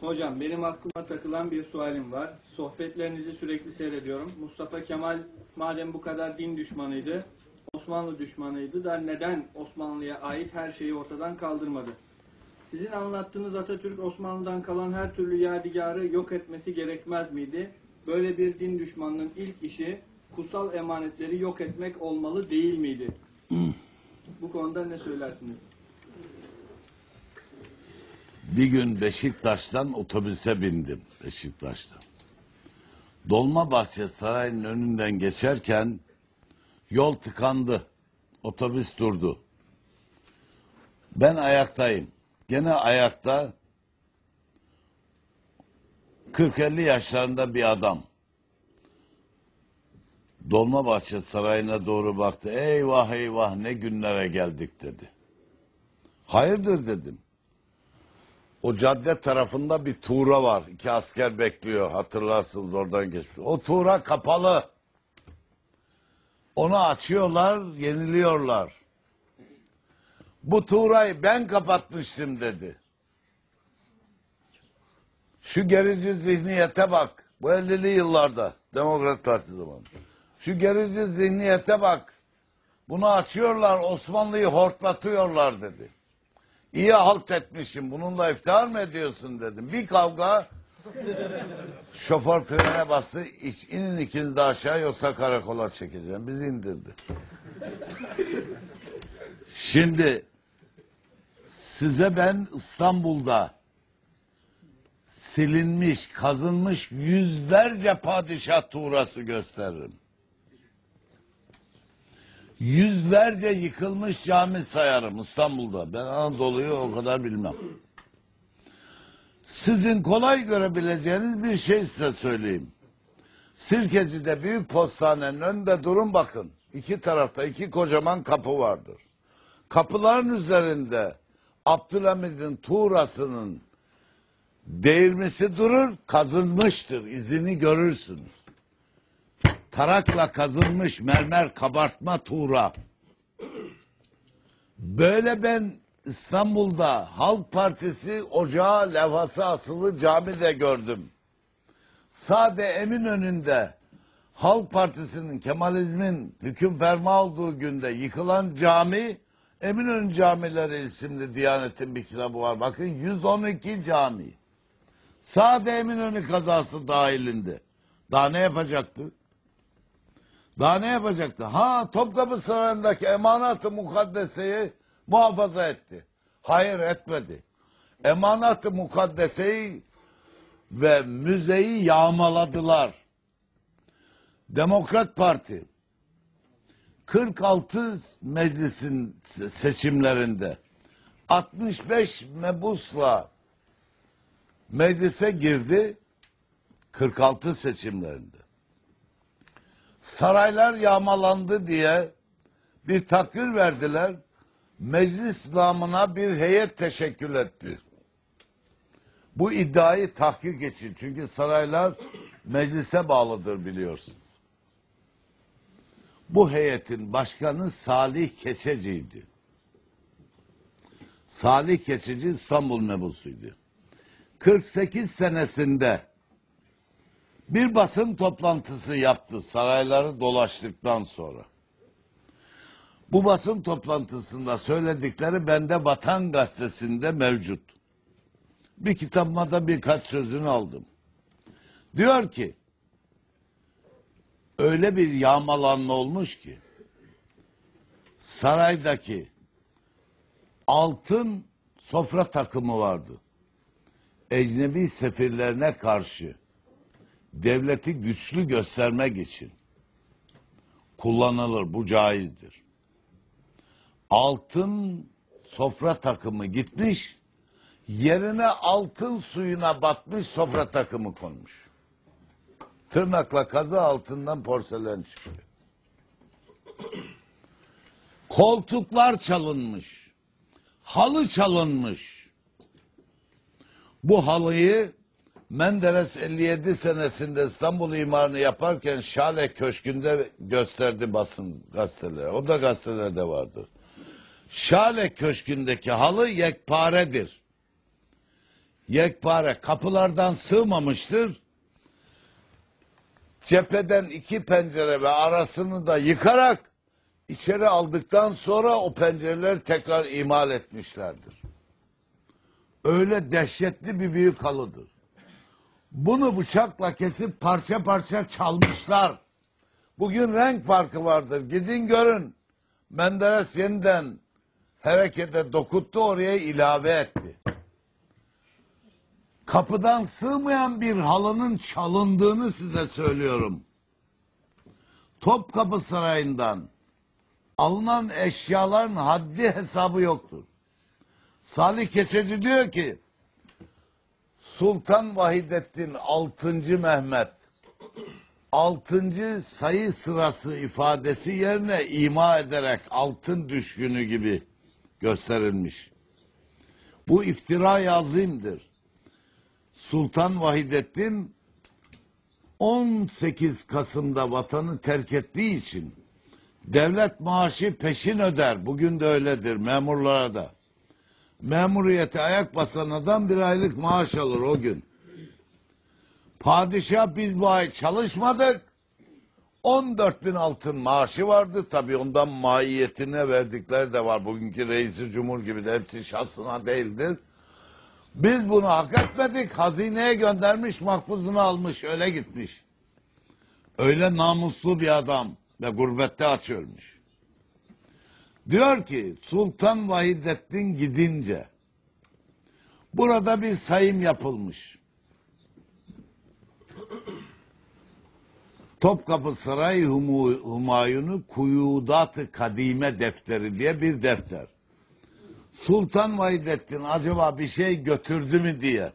Hocam benim aklıma takılan bir sualim var. Sohbetlerinizi sürekli seyrediyorum. Mustafa Kemal madem bu kadar din düşmanıydı, Osmanlı düşmanıydı da neden Osmanlı'ya ait her şeyi ortadan kaldırmadı? Sizin anlattığınız Atatürk Osmanlı'dan kalan her türlü yadigarı yok etmesi gerekmez miydi? Böyle bir din düşmanının ilk işi kutsal emanetleri yok etmek olmalı değil miydi? bu konuda ne söylersiniz? Bir gün Beşiktaş'tan otobüse bindim. Beşiktaş'tan. Dolmabahçe Sarayı'nın önünden geçerken yol tıkandı. Otobüs durdu. Ben ayaktayım. Gene ayakta 40-50 yaşlarında bir adam. Dolmabahçe Sarayı'na doğru baktı. Eyvah eyvah ne günlere geldik dedi. Hayırdır dedim. O cadde tarafında bir tuğra var. İki asker bekliyor. Hatırlarsınız oradan geçmiş. O tuğra kapalı. Onu açıyorlar, yeniliyorlar. Bu tuğrayı ben kapatmıştım dedi. Şu gerici zihniyete bak. Bu 50'li yıllarda Demokrat Parti zamanı. Şu gerici zihniyete bak. Bunu açıyorlar, Osmanlı'yı hortlatıyorlar dedi. İyi halt etmişim. Bununla iftihar mı ediyorsun dedim. Bir kavga. Şoför frene bastı. İç, inin ikiniz de aşağı yoksa karakola çekeceğim. Bizi indirdi. Şimdi size ben İstanbul'da silinmiş, kazınmış yüzlerce padişah tuğrası gösteririm. Yüzlerce yıkılmış cami sayarım İstanbul'da. Ben Anadolu'yu o kadar bilmem. Sizin kolay görebileceğiniz bir şey size söyleyeyim. Sirkeci'de büyük postanenin önünde durun bakın. İki tarafta iki kocaman kapı vardır. Kapıların üzerinde Abdülhamid'in tuğrasının değirmesi durur, kazınmıştır. izini görürsünüz tarakla kazılmış mermer kabartma tuğra. Böyle ben İstanbul'da Halk Partisi ocağı levhası asılı cami de gördüm. Sade Eminönü'nde Halk Partisi'nin Kemalizmin hüküm ferma olduğu günde yıkılan cami Eminönü Camileri isimli Diyanet'in bir kitabı var. Bakın 112 cami. Sade Eminönü kazası dahilinde. Daha ne yapacaktı? Daha ne yapacaktı? Ha Topkapı Sarayı'ndaki emanatı mukaddeseyi muhafaza etti. Hayır etmedi. Emanatı mukaddeseyi ve müzeyi yağmaladılar. Demokrat Parti 46 meclisin seçimlerinde 65 mebusla meclise girdi 46 seçimlerinde saraylar yağmalandı diye bir takdir verdiler. Meclis namına bir heyet teşekkül etti. Bu iddiayı tahkik için. Çünkü saraylar meclise bağlıdır biliyorsun. Bu heyetin başkanı Salih Keçeci'ydi. Salih Keçeci İstanbul mebusuydu. 48 senesinde bir basın toplantısı yaptı sarayları dolaştıktan sonra. Bu basın toplantısında söyledikleri bende Vatan Gazetesi'nde mevcut. Bir kitabıma da birkaç sözünü aldım. Diyor ki, öyle bir yağmalanma olmuş ki, saraydaki altın sofra takımı vardı. Ecnebi sefirlerine karşı devleti güçlü göstermek için kullanılır. Bu caizdir. Altın sofra takımı gitmiş, yerine altın suyuna batmış sofra takımı konmuş. Tırnakla kazı altından porselen çıkıyor. Koltuklar çalınmış. Halı çalınmış. Bu halıyı Menderes 57 senesinde İstanbul imarını yaparken Şale Köşkü'nde gösterdi basın gazetelere. O da gazetelerde vardır. Şale Köşkü'ndeki halı yekparedir. yekpare kapılardan sığmamıştır. Cepheden iki pencere ve arasını da yıkarak içeri aldıktan sonra o pencereleri tekrar imal etmişlerdir. Öyle dehşetli bir büyük halıdır. Bunu bıçakla kesip parça parça çalmışlar. Bugün renk farkı vardır. Gidin görün. Menderes yeniden harekete dokuttu oraya ilave etti. Kapıdan sığmayan bir halının çalındığını size söylüyorum. Topkapı Sarayı'ndan alınan eşyaların haddi hesabı yoktur. Salih Keçeci diyor ki Sultan Vahidettin 6. Mehmet 6. sayı sırası ifadesi yerine ima ederek altın düşkünü gibi gösterilmiş. Bu iftira azimdir. Sultan Vahidettin 18 Kasım'da vatanı terk ettiği için devlet maaşı peşin öder. Bugün de öyledir memurlara da. Memuriyete ayak basan adam bir aylık maaş alır o gün. Padişah biz bu ay çalışmadık. 14 bin altın maaşı vardı. Tabii ondan maiyetine verdikleri de var. Bugünkü reisi cumhur gibi de hepsi şahsına değildir. Biz bunu hak etmedik. Hazineye göndermiş, makbuzunu almış, öyle gitmiş. Öyle namuslu bir adam ve gurbette aç ölmüş. Diyor ki Sultan Vahidettin gidince burada bir sayım yapılmış. Topkapı Saray Humu, Humayunu Kuyudat-ı Kadime defteri diye bir defter. Sultan Vahidettin acaba bir şey götürdü mü diye.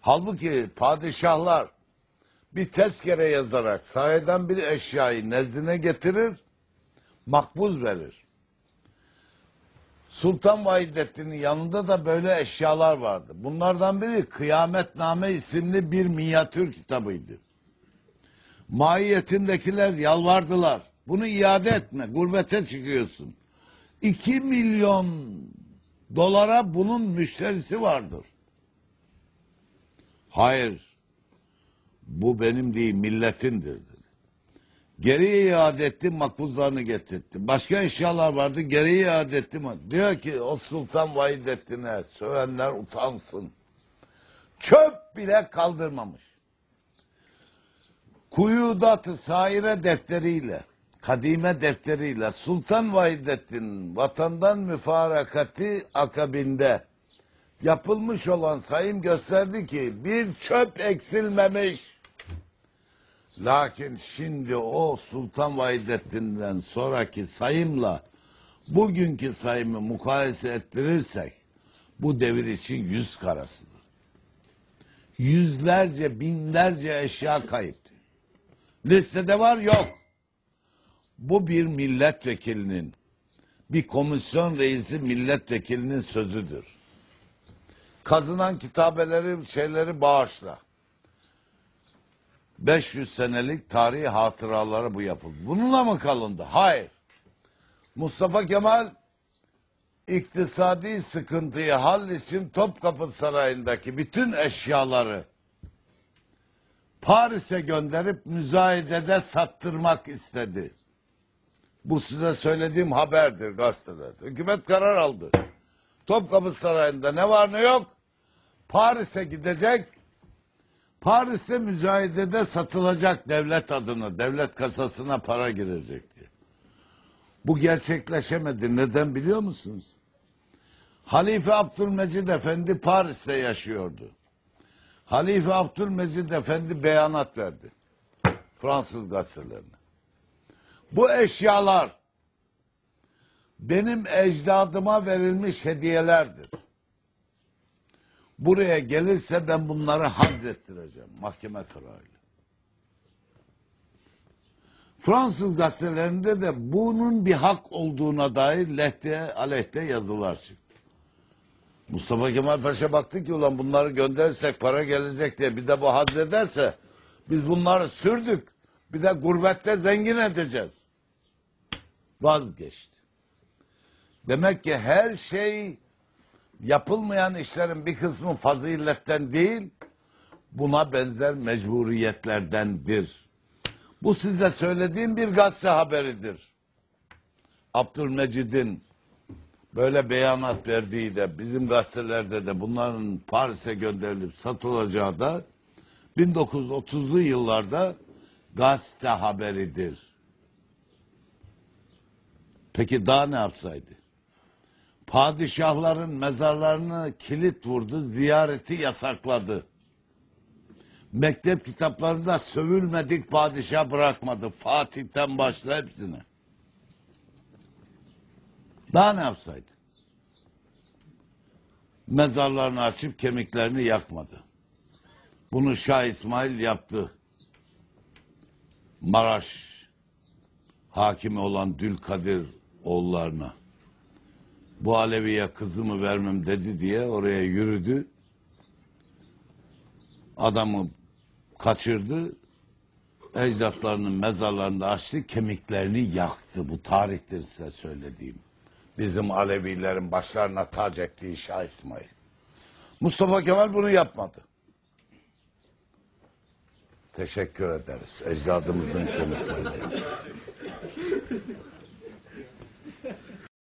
Halbuki padişahlar bir tezkere yazarak saraydan bir eşyayı nezdine getirir, makbuz verir. Sultan Vahidettin'in yanında da böyle eşyalar vardı. Bunlardan biri Kıyametname isimli bir minyatür kitabıydı. Mahiyetindekiler yalvardılar. Bunu iade etme, gurbete çıkıyorsun. 2 milyon dolara bunun müşterisi vardır. Hayır, bu benim değil milletindir Geriye iade etti, makbuzlarını getirtti. Başka eşyalar vardı, geriye iade etti. Diyor ki o Sultan Vahidettin'e sövenler utansın. Çöp bile kaldırmamış. Kuyudat-ı Saire defteriyle, kadime defteriyle Sultan Vahidettin vatandan müfarakati akabinde yapılmış olan sayım gösterdi ki bir çöp eksilmemiş. Lakin şimdi o Sultan Vahidettin'den sonraki sayımla bugünkü sayımı mukayese ettirirsek bu devir için yüz karasıdır. Yüzlerce, binlerce eşya kayıp. Listede var yok. Bu bir milletvekilinin, bir komisyon reisi milletvekilinin sözüdür. Kazınan kitabeleri, şeyleri bağışla. 500 senelik tarihi hatıraları bu yapıldı. Bununla mı kalındı? Hayır. Mustafa Kemal iktisadi sıkıntıyı hal için Topkapı Sarayı'ndaki bütün eşyaları Paris'e gönderip müzayedede sattırmak istedi. Bu size söylediğim haberdir gazetelerde. Hükümet karar aldı. Topkapı Sarayı'nda ne var ne yok Paris'e gidecek. Paris'te müzayedede satılacak devlet adına, devlet kasasına para girecek diye. Bu gerçekleşemedi. Neden biliyor musunuz? Halife Abdülmecid Efendi Paris'te yaşıyordu. Halife Abdülmecid Efendi beyanat verdi. Fransız gazetelerine. Bu eşyalar benim ecdadıma verilmiş hediyelerdir. Buraya gelirse ben bunları hazzettireceğim mahkeme kararıyla. Fransız gazetelerinde de bunun bir hak olduğuna dair lehte aleyhte yazılar çıktı. Mustafa Kemal Paşa baktı ki ulan bunları gönderirsek para gelecek diye bir de bu haddederse biz bunları sürdük. Bir de gurbette zengin edeceğiz. Vazgeçti. Demek ki her şey yapılmayan işlerin bir kısmı faziletten değil, buna benzer mecburiyetlerdendir. Bu size söylediğim bir gazete haberidir. Abdülmecid'in böyle beyanat verdiği de bizim gazetelerde de bunların Paris'e gönderilip satılacağı da 1930'lu yıllarda gazete haberidir. Peki daha ne yapsaydı? Padişahların mezarlarını kilit vurdu, ziyareti yasakladı. Mektep kitaplarında sövülmedik padişah bırakmadı. Fatih'ten başla hepsine. Daha ne yapsaydı? Mezarlarını açıp kemiklerini yakmadı. Bunu Şah İsmail yaptı. Maraş hakimi olan Dülkadir oğullarına. Bu Alevi'ye kızımı vermem dedi diye oraya yürüdü. Adamı kaçırdı. Ecdatlarının mezarlarını açtı, kemiklerini yaktı. Bu tarihtir size söylediğim. Bizim Alevilerin başlarına tac ettiği Şah İsmail. Mustafa Kemal bunu yapmadı. Teşekkür ederiz ecdadımızın kemiklerini.